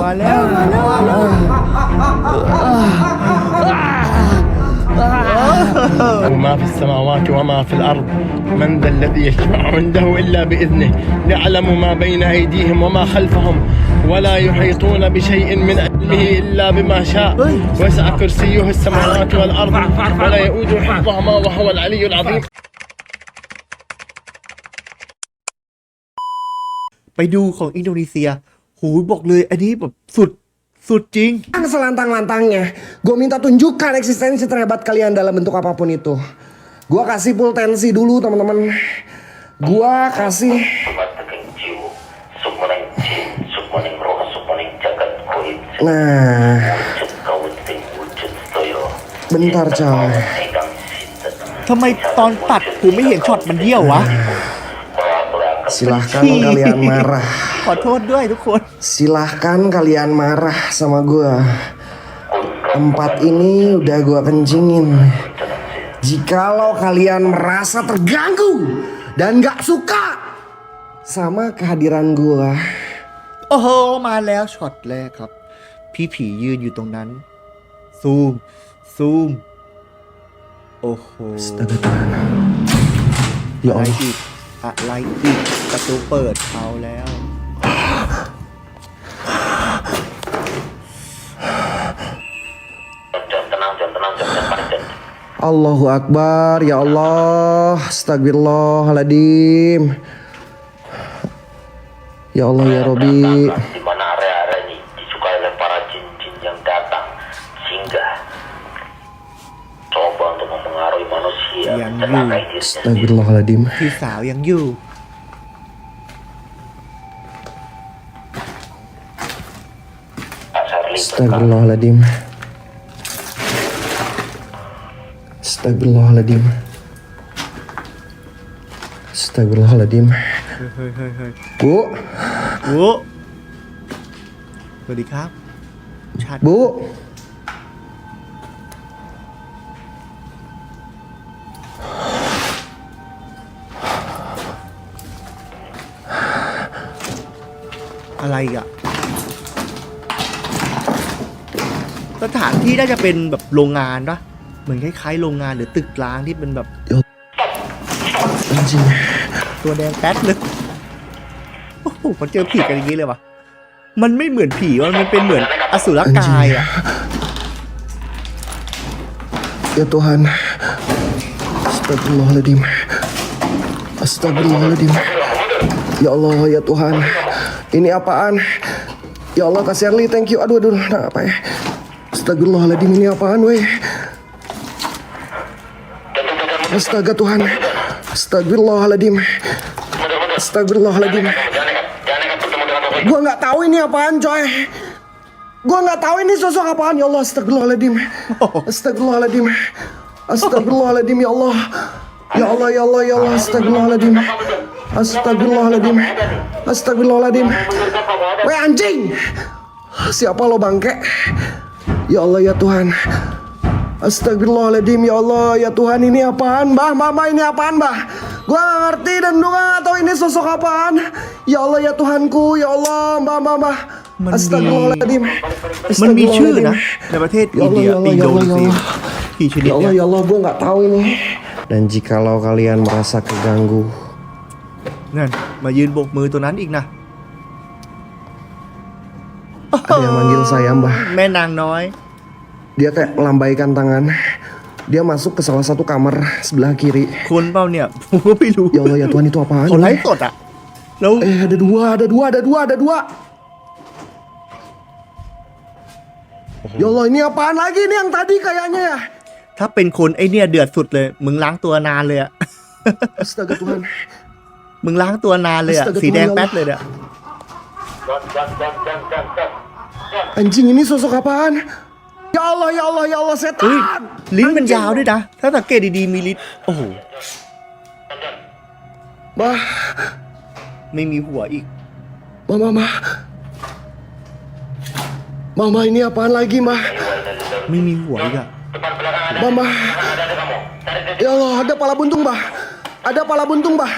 มาแล้วมาแล้วมาแล้ว وما في السماوات وما في الأرض من ذا الذي يشفع عنده إلا بإذنه يعلم ما بين أيديهم وما خلفهم ولا يحيطون بشيء من علمه إلا بما شاء وسع كرسيه السماوات والأرض ولا يؤود حفظهما وهو العلي العظيم ไปดูของอินโดนีเซียหูยบอกเลยอันนี้แบบสุดสุดจริง Kan selantang-lantangnya, gue minta tunjukkan eksistensi terhebat kalian dalam bentuk apapun itu. Gue kasih full tensi dulu teman-teman. Gue kasih สุขมันจิวสุขมันจิตสุขมันโรสุขมันจักรคุย Nah, จุดเขาติงวุจุดโตโย bentar coy. ไอ้ดังสิต ทำไมตอนตัดกูไม่เห็นช็อตมันเยี่ยววะ Silahkan kalian marah. ขอโทษด้วยทุกคน Silahkan kalian marah sama gue. Tempat ini udah gue kencingin. Jikalau kalian merasa terganggu dan gak suka sama kehadiran gue, โอ้โห มาแล้วช็อตแรกครับ พี่ผียืนอยู่ตรงนั้น ซูม ซูม โอ้โห Astaga Tuhan. Ya อะไร Allah. อีก อะไรอีกประตูเปิดเขาแล้ว จนtenang jam tenang jam cepat jam Allahu Akbar, ya Allah, Astagfirullahaladzim. Ya Allah ya Robi. manusia Yang mencelakai you. dirinya sendiri Astagfirullahaladzim. พี่สาวยังอยู่ Pak Charlie berkata Astagfirullahaladzim. Astagfirullahaladzim. Astagfirullahaladzim. เฮ้ยเฮ้ยเฮ้ย Bu, โอ้สวัสดีครับ ชัด Bu. อะไรอีกอะสถานที่น่าจะเป็นแบบโรงงานปะเหมือนคล้ายๆโรงงานหรือตึกร้างที่เป็นแบบ Anjing. ตัวแดงแป๊ดเลยโอ้โหมันเจอผีกันอย่างนี้เลยวะมันไม่เหมือนผีวะมันเป็นเหมือนอสุรกายอะ Ya Tuhan. Astagfirullahaladzim. Astagfirullahaladzim. Ya Allah, ya Tuhan. Ini apaan? Ya Allah, Kak Shirley, thank you. Aduh, aduh, nah, apa ya? Astagfirullahaladzim, ini apaan, weh? Astaga Tuhan. Astagfirullahaladzim. Astagfirullahaladzim. Gua nggak tahu ini apaan, coy. Gua nggak tahu ini sosok apaan. Ya Allah, astagfirullahaladzim. Astagfirullahaladzim. Astagfirullahaladzim, ya Allah. Ya Allah, ya Allah, ya Allah, astagfirullahaladzim. Astagfirullahaladzim. Astagfirullahaladzim. Weh anjing. Siapa lo bangke? Ya Allah, ya Tuhan. Astagfirullahaladzim, ya Allah, ya Tuhan ini apaan, Mbah? Mama ini apaan, Mbah? Gua gak ngerti dan gua gak tahu ini sosok apaan. Ya Allah, ya Tuhanku, ya Allah, Mbah, Mbah, Mbah. มันมี Astagfirullahaladzim. มันมีชื่อ Astagfirullahaladzim. นะ ในประเทศ Ya อิน Allah, เดีย ya Allah, อิน ya โด Allah, นี ya เซีย Allah. ผีชนิด Ya Allah, เนี้ย ya Allah, gua nggak tahu ini. Dan jikalau kalian merasa keganggu, นั่นมายืนโบกมือตัวนั้นอีกนะ ada yang manggil saya, Mbah. แม่นางน้อย Dia kayak melambaikan tangan. Dia masuk ke salah satu kamar sebelah kiri. คนเปล่าเนี่ย ผมก็ไม่รู้ Ya Allah, ya Tuhan itu apaan? เขาไลฟ์สดอะแล้ว Eh, ada dua, ada dua, ada dua, ada dua. Ya Allah, ini apaan lagi nih yang tadi kayaknya ya? ถ้าเป็นคนไอเนี่ยเดือดสุดเลย มึงล้างตัวนานเลยอะ Astaga Tuhan. มึงล้างตัวนานเลยอะ Astaga, สีแดง Tuhan, ya แป๊ด Allah. เลยเนี่ย gas gas gas gas gas gas gas Anjing ini sosok apaan? Ya Allah, ya Allah, ya Allah, เฮ้ย setan. ลิ้นมันยาวด้วยนะ ถ้าสังเกตดีๆมีลิ้น โอ้โห Bah, ไม่มีหัวอีก Mama, Mama. Mama ini apaan lagi, Mah? ไม่มีหัวอีกอะ depan belakang ada Mama. ada ada kamu cari dia Ya Allah, ada pala buntung, Bah. Ada pala buntung, Bah.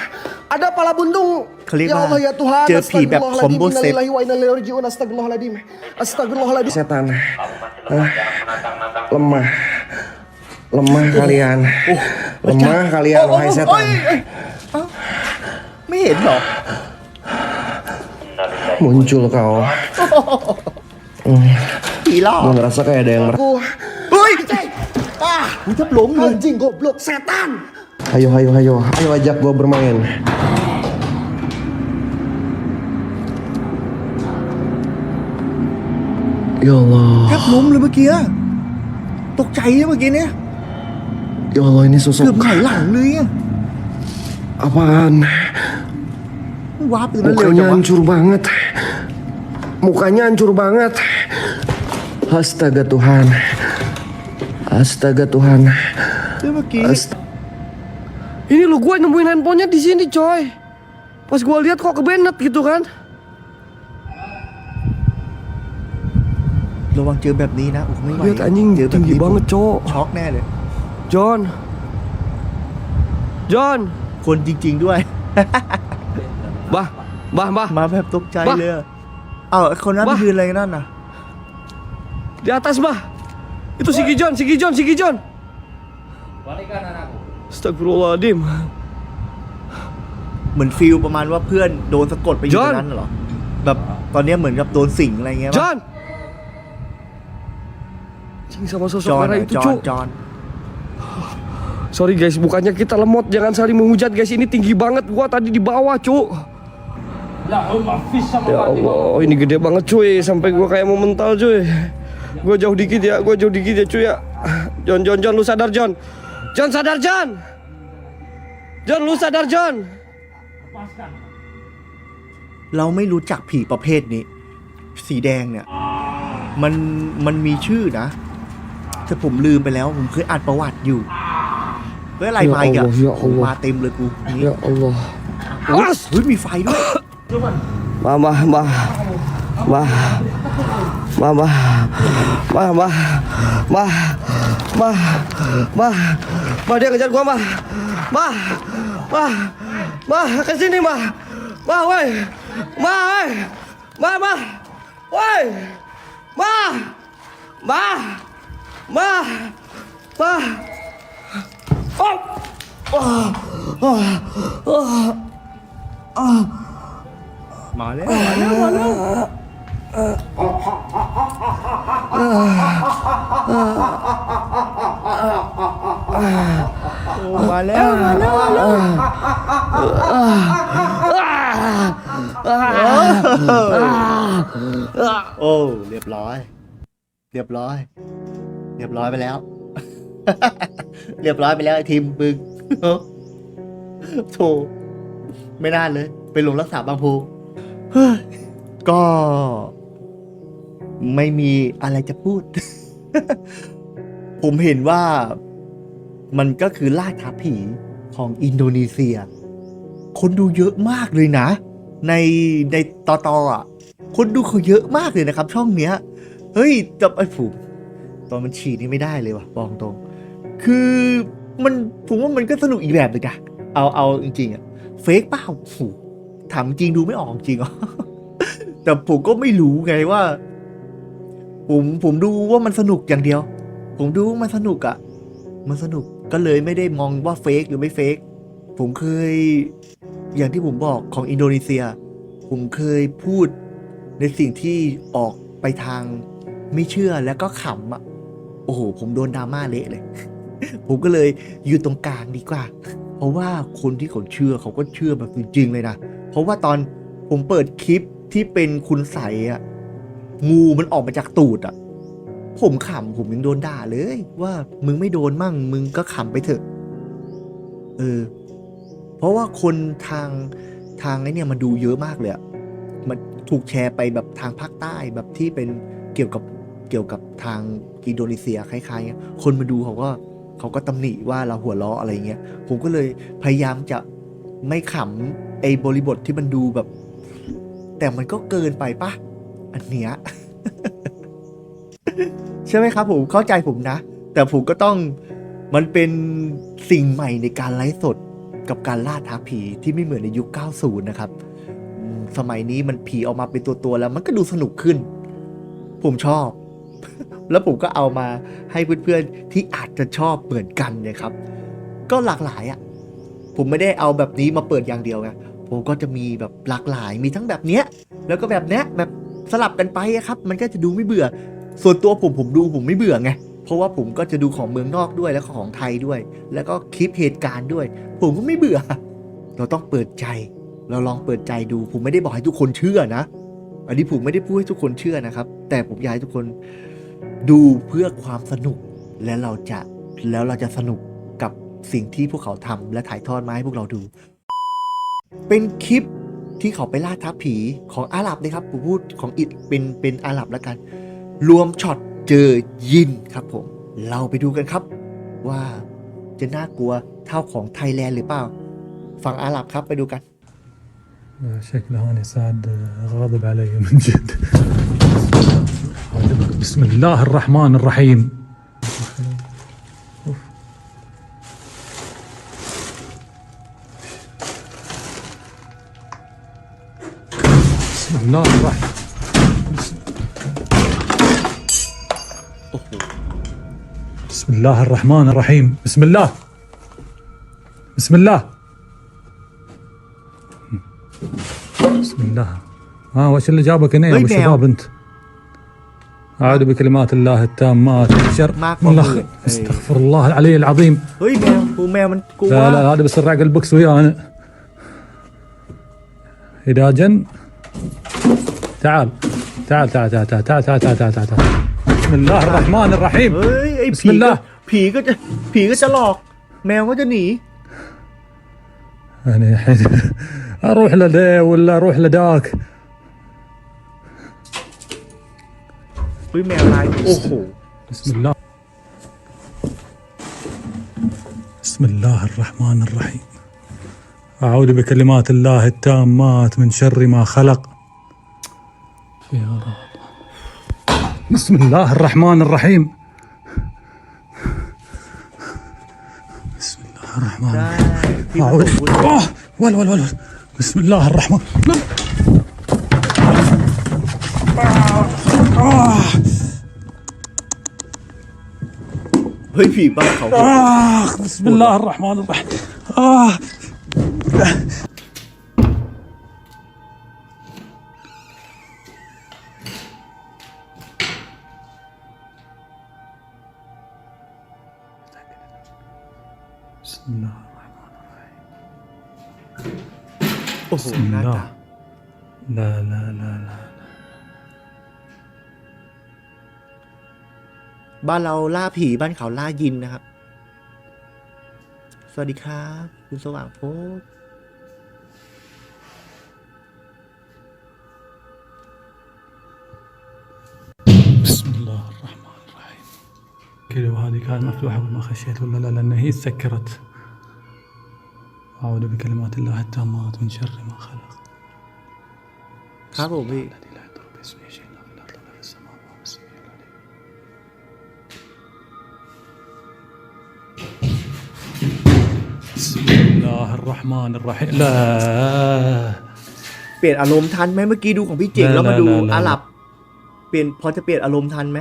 ada pala buntung. Kelima, ya Allah ya Tuhan, jepi beb combo set. Astagfirullahaladzim, astagfirullahaladzim. Setan, uh, lemah, lemah uh, kalian, uh, lemah kalian, oh, wahai setan. Oh, oh, oh eh. Mino. Muncul kau. Hmm. Gila. Gue ngerasa kayak ada yang mer... Woi! Ah! Udah belum anjing goblok setan. Ayo ayo ayo. Ayo ajak gue bermain. Ya Allah. แทบล้มเลยเมื่อกี้อะตกใจเลยเมื่อกี้เนี่ย Ya Allah ini เกือบ sosok หงายหลังเลยอะ apaan? วาร์ปอยู่นั้นเร็วจัง Mukanya วะ hancur banget. Mukanya hancur banget. Astaga Tuhan. Astaga Tuhan. เมื่อกี้ Ast- Ini lo gue nemuin handphonenya di sini coy. Pas gue lihat kok kebenet gitu kan. ระวังเจอแบบนี้นะโอ้โหไม่ไหว Lihat anjing เจอแบบ tinggi นี้ banget cowok. ช็อกแน่เลย John. John. คนจริง ๆด้วย Bah, bah, bah. มาแบบตกใจ บ้า เลยอะเอ้าคนนั้นไป บ้า ยืนอะไรกันนั่นน่ะ Di atas bah. Itu si Gijon, si Gijon, si Gijon. Astagfirullahaladzim. เหมือนฟิลประมาณว่าเพื่อนโดนสะกดไปอยู่ จ ต อห์ ร น งนั้นเหรอ แบบตอนเนี้ยเหมือนกับโดนสิงอะไรเงี้ยป่ะ John. Cing sama จ sosok อห์น merah อะ itu จอห์น cu. จอห์น Sorry guys, bukannya kita lemot, jangan saling menghujat guys. Ini tinggi banget gua tadi di bawah, cu. Ya Allah, ini gede banget cuy, sampai gua kayak mau mental cuy. Gua jauh dikit ya, gua jauh dikit ya cuy ya. John, John, John, lu sadar John. John sadar John. John, lu sadar John. เราไม่รู้จักผีประเภทนี้ สีแดงเนี่ย มันมันมีชื่อนะ แต่ผมลืมไปแล้ว ผมเคยอ่านประวัติอยู่เฮ้ยอะไรมาอีกอะ Ya Allah, ya Allah. มาเต็มเลยกูนี่ Ya Allah. เฮ้ยเฮ้ยมีไฟด้วย Mama, ma, ma, mama, ma, ma, ma, ma, ma, ma dia ngejar gua ma, ma, ma, ma ke sini ma, ma, woi, ma, woi, ma, ma, woi, ma, ma, ma, ma, oh, oh, oh, oh. มาแล้วมาแล้วมาแล้วโอ้ มาแล้วมาแล้วมาแล้วโอ้เรียบร้อย เรียบร้อย เรียบร้อยไปแล้ว เรียบร้อยไปแล้วไอ้ทีมบึงโธ่ไม่น่าเลย ไปลงรักษาบางโพเฮ้ยก็ ไม่มีอะไรจะพูด ผมเห็นว่ามันก็คือล่าท้าผีของอินโดนีเซีย คนดูเยอะมากเลยนะ ในในตอตออะ คนดูเขาเยอะมากเลยนะครับ ช่องเนี้ย เฮ้ยแต่ไอ้ผมตอนมันฉีดนี่ไม่ได้เลยว่ะบอกตรง คือมันผมว่ามันก็สนุกอีกแบบเลยนะเอาเอาจริงๆอะเฟกเปล่าวถามจริงดูไม่ออกจริงเหรอแต่ผมก็ไม่รู้ไงว่า ผมผมดูว่ามันสนุกอย่างเดียว ผมดูว่ามันสนุกอะมันสนุกก็เลยไม่ได้มองว่าเฟกหรือไม่เฟกผมเคย อย่างที่ผมบอกของอินโดนีเซีย ผมเคยพูดในสิ่งที่ออกไปทางไม่เชื่อแล้วก็ขำอะโอ้โห ผมโดนดราม่าเละเลย ผมก็เลยอยู่ตรงกลางดีกว่า เพราะว่าคนที่เขาเชื่อเขาก็เชื่อแบบจริงๆเลยนะ เพราะว่าตอนผมเปิดคลิปที่เป็นคุณใสอะ งูมันออกมาจากตูดอะผมขำผมยังโดนด่าเลย ว่ามึงไม่โดนมั่ง มึงก็ขำไปเถอะ เออ เพราะว่าคนทางทางไอ้เนี่ยมันดูเยอะมากเลยอะมันถูกแชร์ไปแบบทางภาคใต้แบบที่เป็นเกี่ยวกับเกี่ยวกับทางอินโดนีเซียคล้ายๆ คนมาดูเขาก็เขาก็ตำหนิว่าเราหัวเราะอะไรเงี้ย ผมก็เลยพยายามจะไม่ขำไอ้บริบทที่มันดูแบบ แต่มันก็เกินไปปะ อันเนี้ยใช่ไหมครับผมเข้าใจผมนะ แต่ผมก็ต้องมันเป็นสิ่งใหม่ในการไลฟ์สดกับการล่าท้าผีที่ไม่เหมือนในยุค 90 นะครับ สมัยนี้มันผีออกมาเป็นตัวตัวๆแล้วมันก็ดูสนุกขึ้น ผมชอบ แล้วผมก็เอามาให้เพื่อนๆที่อาจจะชอบเหมือนกันนะครับ ก็หลากหลายอะ่ะ ผมไม่ได้เอาแบบนี้มาเปิดอย่างเดียวไงผมก็จะมีแบบหลากหลายมีทั้งแบบเนี้ย แล้วก็แบบเนี้ยแบบ สลับกันไปอะครับ มันก็จะดูไม่เบื่อ ส่วนตัวผมผมดูผมไม่เบื่อไงเพราะว่าผมก็จะดูของเมืองนอกด้วยแล้วก็ของไทยด้วย แล้วก็คลิปเหตุการณ์ด้วย ผมก็ไม่เบื่อ เราต้องเปิดใจ เราลองเปิดใจดู ผมไม่ได้บอกให้ทุกคนเชื่อนะ อันนี้ผมไม่ได้พูดให้ทุกคนเชื่อนะครับ แต่ผมอยากให้ทุกคนดูเพื่อความสนุกและเราจะแล้วเราจะสนุกกับสิ่งที่พวกเขาทำและถ่ายทอดมาให้พวกเราดู เป็นคลิป ที่เขาไปล่าท้าผีของอาหรับนะครับผมพูดของอิดเป็นเป็นอาหรับแล้วกัน รวมช็อตเจอยินครับผม เราไปดูกันครับ ว่าจะน่ากลัวเท่าของไทยแลนด์หรือเปล่า ฝั่งอาหรับครับไปดูกัน شكله هاني سعد غاضب علي من جد بسم الله الرحمن الرحيم النار راح بسم الله الرحمن الرحيم. بسم الله. بسم الله. بسم الله. ها آه وش اللي جابك هنا يا أبو شباب أنت؟ أعوذ بكلمات الله التامات. من شر استغفر الله العلي العظيم. لا لا هذا بس الراجل بوكس وياه أنا إذا جن تعال تعال تعال تعال تعال تعال تعال تعال تعال, تعال. بسم الله الرحمن الرحيم เฮ้ยไอ้ بسم ผีก็ الله ผีก็จะผีก็จะหลอก แมวก็จะหนี يعني الحين اروح لده ولا اروح لداك เฮ้ยแมวลายโอ้โห بسم الله بسم الله الرحمن الرحيم أعوذ بكلمات الله التامات من شر ما خلق يا رب. بسم الله الرحمن الرحيم. بسم الله الرحمن الرحيم. ول ول ول بسم الله الرحمن. نعم. هاي في آه، بسم الله الرحمن الرحيم. آه. สู่หน้บ้านเราล่าผีบ้านเขาล่ายินนะครับ สวัสดีครับ คุณสว่างพบบิสมิลลาห์ الرحمن الرحيم كل وهذه كانت مفتوحة وما خشيت ولا لا لأن هي تسكرت أعوذ بكلمات الله التامات من شر ما خلق ครับผมพี่ الذي لا يضر باسمه شيء لا في الأرض ولا في السماء وهو السميع العليم بسم الله الرحمن الرحيم لا เปลี่ยนอารมณ์ทันไหมเมื่อกี้ดูของพี่เจ๋ง ได้ แล้วมาดู ได้ได้ อาหรับ เปลี่ยนพอจะเปลี่ยนอารมณ์ทันไหม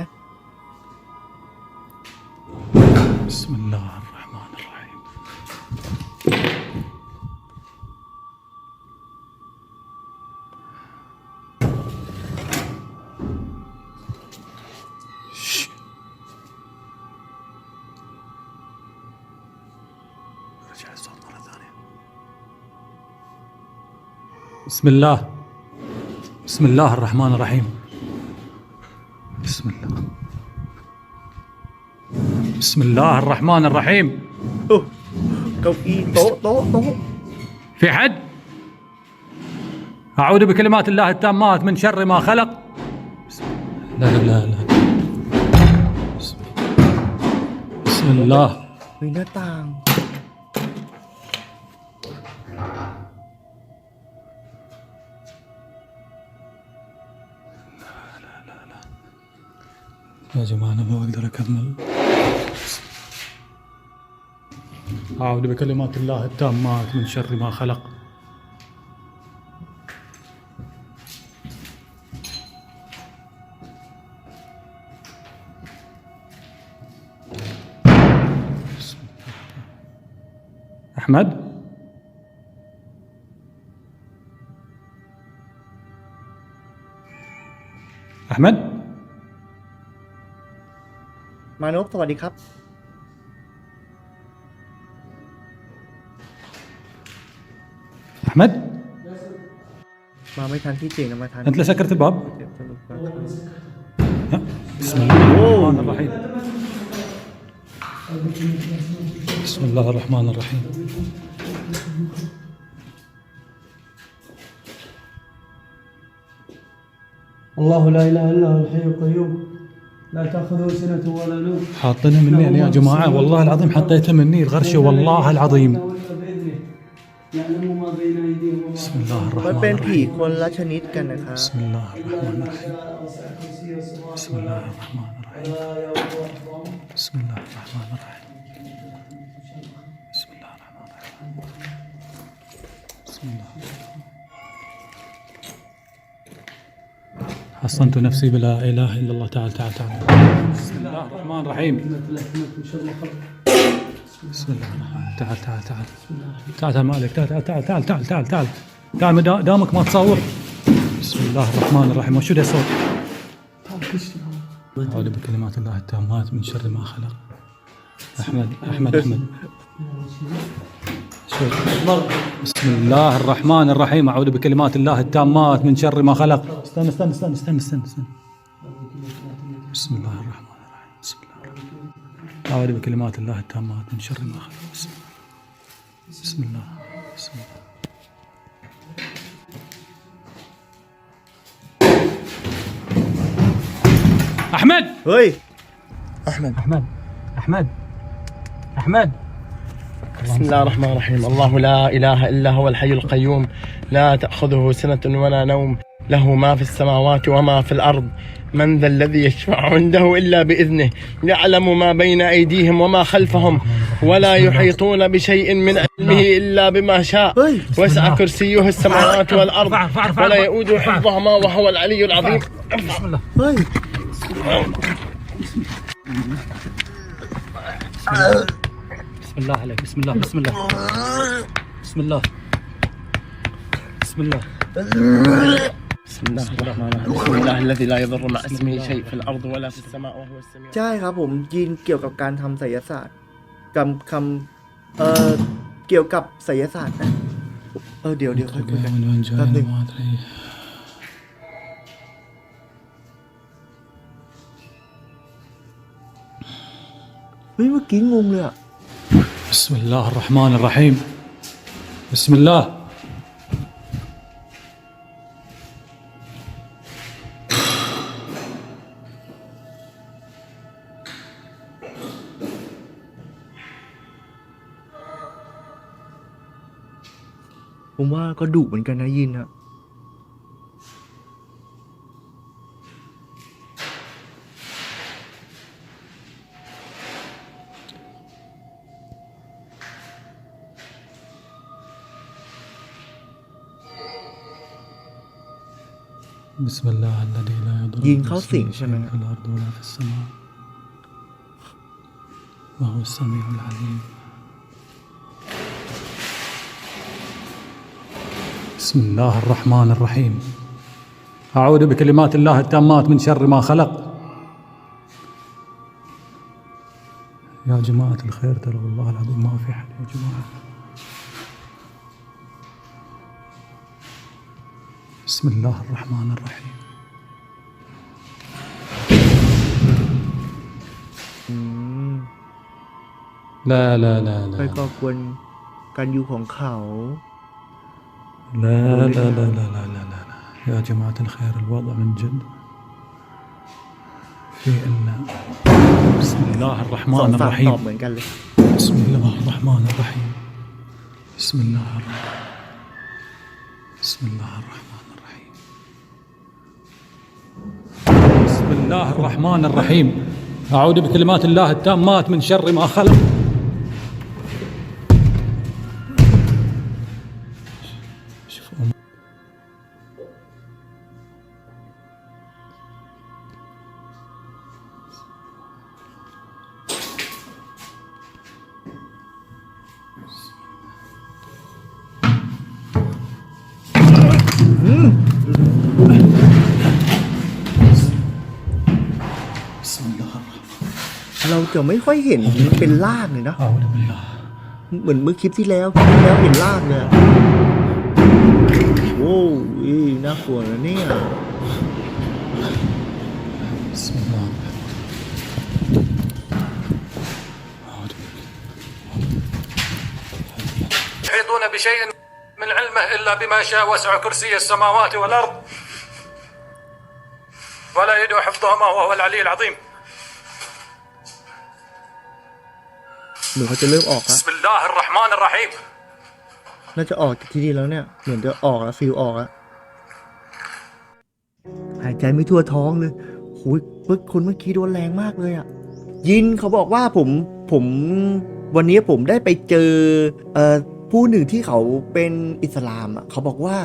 بسم الله رجع الصوت مرة ثانية بسم الله بسم الله الرحمن الرحيم بسم الله بسم الله الرحمن الرحيم โอ้เก้าอี้โต๊ะโต๊ะโต๊ะ في حد أعوذ بكلمات الله التامات من شر ما خلق بسم لا لا لا لا بسم, بسم الله เฮ้ยหน้าต่าง يا جماعة أنا ما أقدر أكمل. أعوذ بكلمات الله التامات من شر ما خلق. أحمد؟ أحمد؟ มานพสวัสดีครับ أحمد มาไม่ทันที่เจงนะมาทัน أنت اللي سكرت الباب เจ็บสนุกมาก بسم الله الرحمن الرحيم بسم الله الرحمن الرحيم الله لا اله الا هو الحي القيوم لا تاخذه سنه ولا نوم حاطينه مني أنا يا جماعة والله العظيم حطيته مني الغرشة والله العظيم ولا باذنه يعلم ما بين ايديهم وما بسم الله มัน الرحمن เป็นผี الرحيم คนละชนิดกันนะครับ بسم الله الرحمن الرحيم وسع كرسيه السماوات بسم الله الرحمن الرحيم ولا يؤوده حفظهما بسم الله الرحمن الرحيم بسم الله الرحمن الرحيم بسم الله حصنت نفسي بلا إله إلا الله. تعال تعال تعال. بسم الله الرحمن الرحيم. بسم الله الرحمن تعال تعال تعال. تعال تعال مالك. تعال تعال تعال تعال تعال تعال تعال. تعال دامك ما تصور. بسم الله الرحمن الرحيم. وشو ده صوت؟ أعوذ بكلمات الله التامات من شر ما خلق. أحمد أحمد أحمد. بسم الله الرحمن الرحيم. أعوذ بكلمات الله التامات من شر ما خلق. استنى استنى استنى استنى استنى, استنى. بسم الله الرحمن الرحيم. بسم الله الرحمن الرحيم. أعوذ بكلمات الله التامات من شر ما خلق. بسم الله. بسم الله. بسم الله أحمد! وي أحمد أحمد أحمد. أحمد. بسم الله الرحمن الرحيم. الله لا إله إلا هو الحي القيوم. لا تأخذه سنة ولا نوم. له ما في السماوات وما في الأرض. من ذا الذي يشفع عنده إلا بإذنه. يعلم ما بين أيديهم وما خلفهم. ولا يحيطون بشيء من علمه إلا بما شاء. وسع كرسيه السماوات والأرض. ولا يؤود حفظهما وهو العلي العظيم. بسم الله. بسم الله عليك بسم الله بسم الله بسم الله بسم الله بسم الله الرحمن الرحيم بسم الله الذي لا يضر مع اسمه شيء في الارض ولا في السماء وهو السميع ใช่ครับผมยินเกี่ยวกับการทำไสยศาสตร์กำคำเอ่อเกี่ยวกับไสยศาสตร์นะ เออเดี๋ยวเดี๋ยวค่อยคุยกัน من وين جاي แป๊บหนึง ما ادري เฮ้ยเมื่อกี้งงเลยอะ بسم الله الرحمن الرحيم بسم الله ผมว่าก็ดุเหมือนกันนะยินอะ بسم الله الذي لا يضر ยิงเข้าสิง باسمه ใช่ไหม شيء في الارض ولا في السماء وهو السميع العليم بسم الله الرحمن الرحيم أعوذ بكلمات الله التامات من شر ما خلق يا جماعة الخير ترى والله العظيم ما في حد يا جماعة بسم الله الرحمن الرحيم อืม لا لا لا ไป لا ก่อกวนการอยู่ของเขา لا لا لا لا لا لا لا, لا. يا جماعة الخير الوضع من جد في إن بسم الله สอง الرحمن ฝั่งตอบ الرحيم เหมือนกันเลย بسم الله الرحمن الرحيم بسم الله الرحمن بسم الله الرحمن بسم الله الرحمن الرحيم. أعوذ بكلمات الله التامات من شر ما خلق. จะไม่ค่อยเห็นเป็นล่างเลยนะ أعوذ بالله เหมือนเมื่อคลิปที่แล้วคลิปที่แล้วเห็นล่างเลยอะโว้วอีน่ากลัวนะเนี่ย بسم الله أعوذ بالله يحيطون بشيء من علمه إلا بما شاء وسع كرسي السماوات والأرض ولا يدعو حفظهما وهو العلي العظيم หมือนเขาจะเริ่มออกแล้ว بسم الله الرحمن الرحيم น่าจะออกจากที่นี่แล้วเนี่ย เหมือนจะออกแล้วฟิลออกแล้วหายใจไม่ทั่วท้องเลยโอ้ยเมื่อคนเมื่อกี้โดนแรงมากเลยอ่ะ ยินเขาบอกว่าผมผมวันนี้ผมได้ไปเจอเอ่อผู้หนึ่งที่เขาเป็นอิสลามอ่ะเขาบอกว่า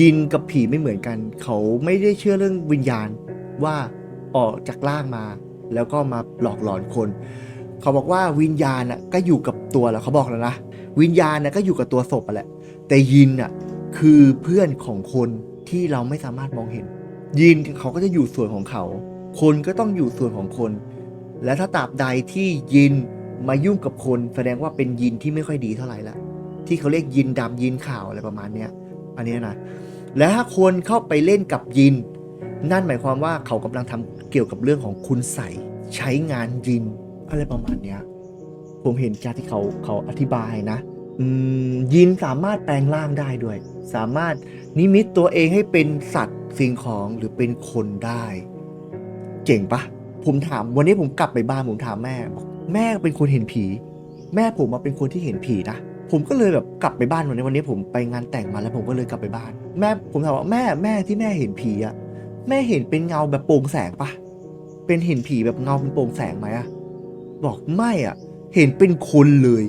ยินกับผีไม่เหมือนกัน เขาไม่ได้เชื่อเรื่องวิญญาณว่าออกจากร่างมา แล้วก็มาหลอกหลอนคน เขาบอกว่าวิญญาณอะก็อยู่กับตัวแล้วเขาบอกแล้วนะวิญญาณน่ะก็อยู่กับตัวศพอะแหละ แต่ยินอะคือเพื่อนของคนที่เราไม่สามารถมองเห็น ยินเขาก็จะอยู่ส่วนของเขา คนก็ต้องอยู่ส่วนของคน และถ้าตราบใดที่ยินมายุ่งกับคน แสดงว่าเป็นยินที่ไม่ค่อยดีเท่าไหร่ละที่เขาเรียกยินดำยินขาวอะไรประมาณเนี้ยอันนี้นะและถ้าคนเข้าไปเล่นกับยิน นั่นหมายความว่าเขากำลังทำเกี่ยวกับเรื่องของคุณใส่ใช้งานยิน อะไรประมาณเนี้ย ผมเห็นจากที่เขาเขาอธิบายนะ อืมยินสามารถแปลงร่างได้ด้วย สามารถนิมิตตัวเองให้เป็นสัตว์สิ่งของหรือเป็นคนได้ เจ๋งปะผมถามวันนี้ผมกลับไปบ้านผมถามแม่บอกแม่เป็นคนเห็นผี แม่ผมมาเป็นคนที่เห็นผีนะผมก็เลยแบบกลับไปบ้านวันนี้วันนี้ผมไปงานแต่งมาแล้วผมก็เลยกลับไปบ้าน แม่ผมถามว่าแม่แม่ที่แม่เห็นผีอะแม่เห็นเป็นเงาแบบโปร่งแสงปะเป็นเห็นผีแบบเงาเป็นโปร่งแสงไหมอะ บอกไม่อะเห็นเป็นคนเลย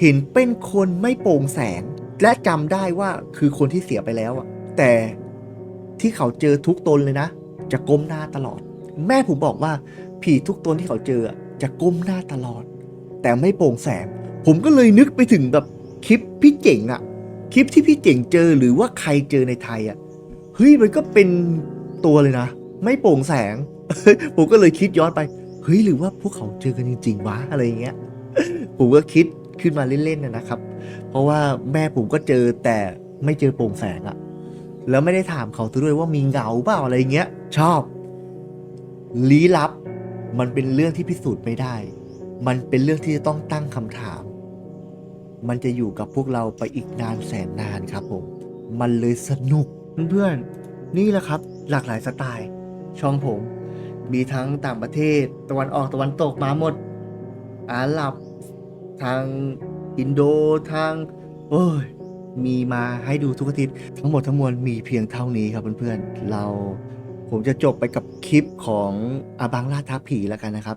เห็นเป็นคนไม่โปร่งแสง และจำได้ว่าคือคนที่เสียไปแล้วอะ แต่ที่เขาเจอทุกตนเลยนะ จะก้มหน้าตลอด แม่ผมบอกว่า ผีทุกตนที่เขาเจอจะก้มหน้าตลอด แต่ไม่โปร่งแสง ผมก็เลยนึกไปถึงแบบคลิปพี่เจ๋งอะคลิปที่พี่เจ๋งเจอหรือว่าใครเจอในไทยอะเฮ้ยมันก็เป็นตัวเลยนะ ไม่โปร่งแสง ผมก็เลยคิดย้อนไป เฮ้ยหรือว่าพวกเขาเจอกันจริงๆวะอะไรเงี้ยผมก็คิดขึ้นมาเล่นๆนะนะครับ เพราะว่าแม่ผมก็เจอแต่ไม่เจอโปร่งแสงอะแล้วไม่ได้ถามเขาด้วยว่ามีเงาเปล่าอะไรเงี้ย ชอบ ลี้ลับ มันเป็นเรื่องที่พิสูจน์ไม่ได้ มันเป็นเรื่องที่จะต้องตั้งคำถาม มันจะอยู่กับพวกเราไปอีกนานแสนนานครับผม มันเลยสนุกเพื่อนๆนี่แหละครับ หลากหลายสไตล์ ช่องผม มีทั้งต่างประเทศ ตะวันออกตะวันตกมาหมด อาหรับ ทางอินโดทาง โอ้ย มีมาให้ดูทุกอาทิตย์ ทั้งหมดทั้งมวลมีเพียงเท่านี้ครับเพื่อนๆ เราผมจะจบไปกับคลิปของอาบังล่าท้าผีแล้วกันนะครับ